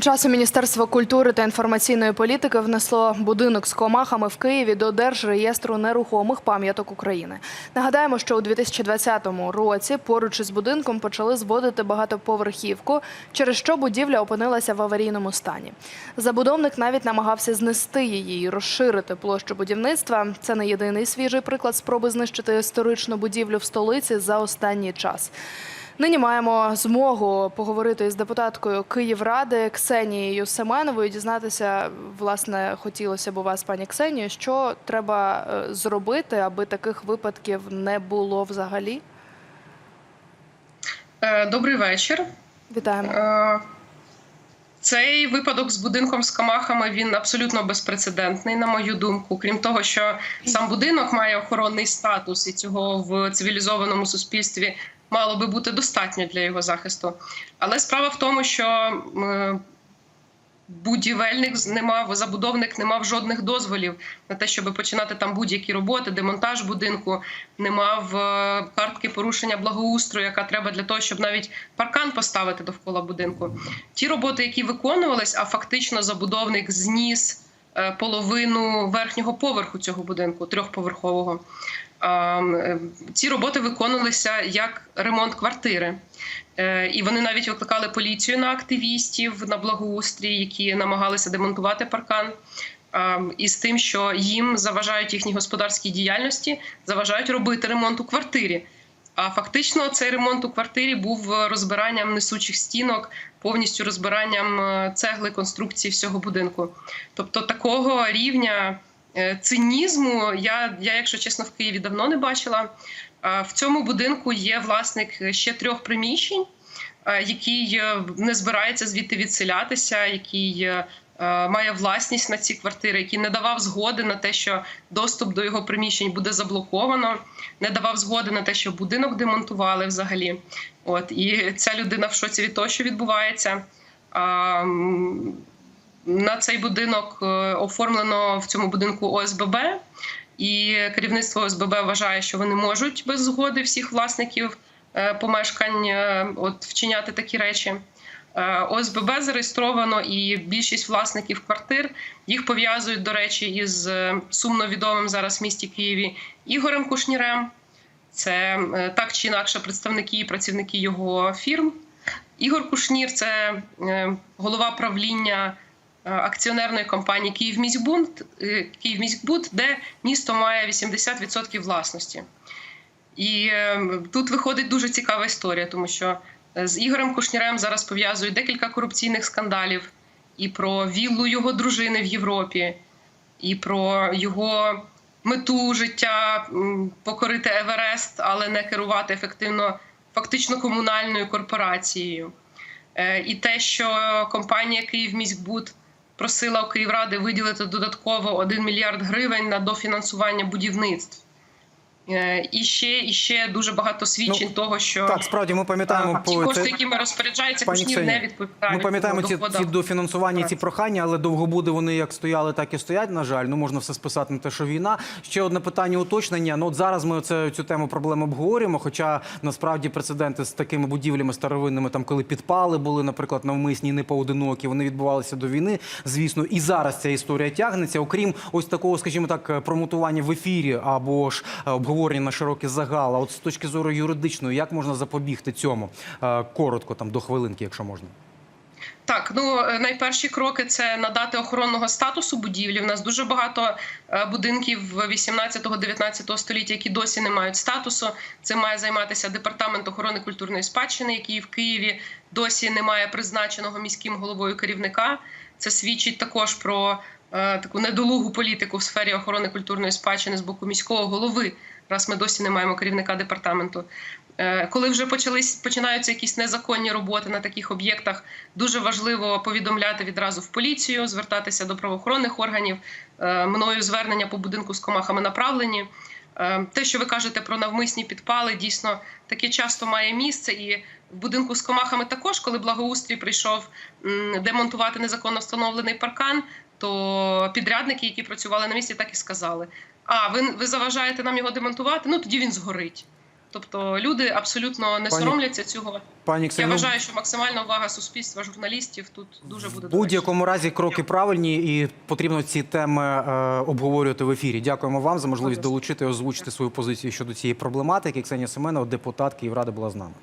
Часу Міністерство культури та інформаційної політики внесло будинок з комахами в Києві до Держреєстру нерухомих пам'яток України. Нагадаємо, що у 2020 році поруч із будинком почали зводити багатоповерхівку, через що будівля опинилася в аварійному стані. Забудовник навіть намагався знести її і розширити площу будівництва. Це не єдиний свіжий приклад спроби знищити історичну будівлю в столиці за останній час. Нині маємо змогу поговорити з депутаткою Київради Ксенією Семеновою. Дізнатися, власне, хотілося б у вас, пані Ксенію, що треба е, зробити, аби таких випадків не було взагалі. Е, Добрий вечір. Вітаємо. Е, Цей випадок з будинком з камахами він абсолютно безпрецедентний, на мою думку. Крім того, що сам будинок має охоронний статус, і цього в цивілізованому суспільстві мало би бути достатньо для його захисту. Але справа в тому, що будівельник не мав, забудовник не мав жодних дозволів на те, щоб починати там будь-які роботи, демонтаж будинку, не мав е, картки порушення благоустрою, яка треба для того, щоб навіть паркан поставити довкола будинку. Ті роботи, які виконувались, а фактично забудовник зніс половину верхнього поверху цього будинку, трьохповерхового. Е, Ці роботи виконувалися як ремонт квартири. Е, І вони навіть викликали поліцію на активістів на благоустрій, які намагалися демонтувати паркан. І з тим, що їм заважають їхній господарській діяльності, заважають робити ремонт у квартирі. А фактично цей ремонт у квартирі був розбиранням несучих стінок, повністю розбиранням е, цегли конструкції всього будинку. Тобто такого рівня е, цинізму я, я, якщо чесно, в Києві давно не бачила. В цьому будинку є власник ще трьох приміщень, е, який е, не збирається звідти відселятися, який е, е, має власність на ці квартири, який не давав згоди на те, що доступ до його приміщень буде заблоковано, не давав згоди на те, що будинок демонтували взагалі. От і ця людина в шоці від того, що відбувається. А, на цей будинок е, оформлено в цьому будинку ОСББ, і керівництво ОСББ вважає, що вони можуть без згоди всіх власників е, помешкань е, от вчиняти такі речі. Е, ОСББ зареєстровано, і більшість власників квартир їх пов'язують, до речі, із е, сумно відомим зараз в місті Києві Ігорем Кушнірем. Це е, так чи інакше представники і працівники його фірм. Ігор Кушнір це голова правління акціонерної компанії «Київміськбуд», де місто має 80% власності. І тут виходить дуже цікава історія, тому що з Ігорем Кушнірем зараз пов'язують декілька корупційних скандалів і про віллу його дружини в Європі, і про його мету життя покорити Еверест, але не керувати ефективно фактично комунальною корпорацією. Е, І те, що компанія «Київміськбуд» просила у Київради виділити додатково 1 мільярд гривень на дофінансування будівництв. Е, І ще, і ще дуже багато свідчень Ну, того, що Так, справді ми пам'ятаємо ті по кошти, це- якими розпоряджається Пані Кушнір, не відповідають. Ми пам'ятаємо ці, ці дофінансування, ці прохання, але довгобуди вони як стояли, так і стоять. На жаль, ну можна все списати на те, що війна. Ще одне питання уточнення. Ну от зараз ми оце, цю тему проблеми обговорюємо. Хоча насправді прецеденти з такими будівлями старовинними, там коли підпали були, наприклад, навмисні, не поодинокі, вони відбувалися до війни. Звісно, і зараз ця історія тягнеться. Окрім ось такого, скажімо так, промотування в ефірі або ж е, обговорення на широкий загал. А от з точки зору юридичної, як можна запобігти цьому? Е, Коротко, там до хвилинки, якщо можна. Так, ну е, найперші кроки це надати охоронного статусу будівлі. У нас дуже багато е, будинків 18-19 століття, які досі не мають статусу. Цим має займатися департамент охорони культурної спадщини, який в Києві досі не має призначеного міським головою керівника. Це свідчить також про таку недолугу політику в сфері охорони культурної спадщини з боку міського голови. Раз ми досі не маємо керівника департаменту. Е, Коли вже почались починаються якісь незаконні роботи на таких об'єктах, дуже важливо повідомляти відразу в поліцію, звертатися до правоохоронних органів. Е, Мною звернення по будинку з комахами направлені. Е, Те, що ви кажете про навмисні підпали, дійсно таке часто має місце. І в будинку з комахами також, коли благоустрій прийшов демонтувати незаконно встановлений паркан, то підрядники, які працювали на місці, так і сказали: А, ви, ви заважаєте нам його демонтувати? Ну тоді він згорить. Тобто люди абсолютно не Пані- соромляться цього. Пані Я Ксенія, ну, вважаю, що максимальна увага суспільства, журналістів тут дуже буде в будь-якому разі кроки правильні і потрібно ці теми е, обговорювати в ефірі. Дякуємо вам за можливість долучити і озвучити свою позицію щодо цієї проблематики. Ксенія Семенова, депутат Київради, була з нами.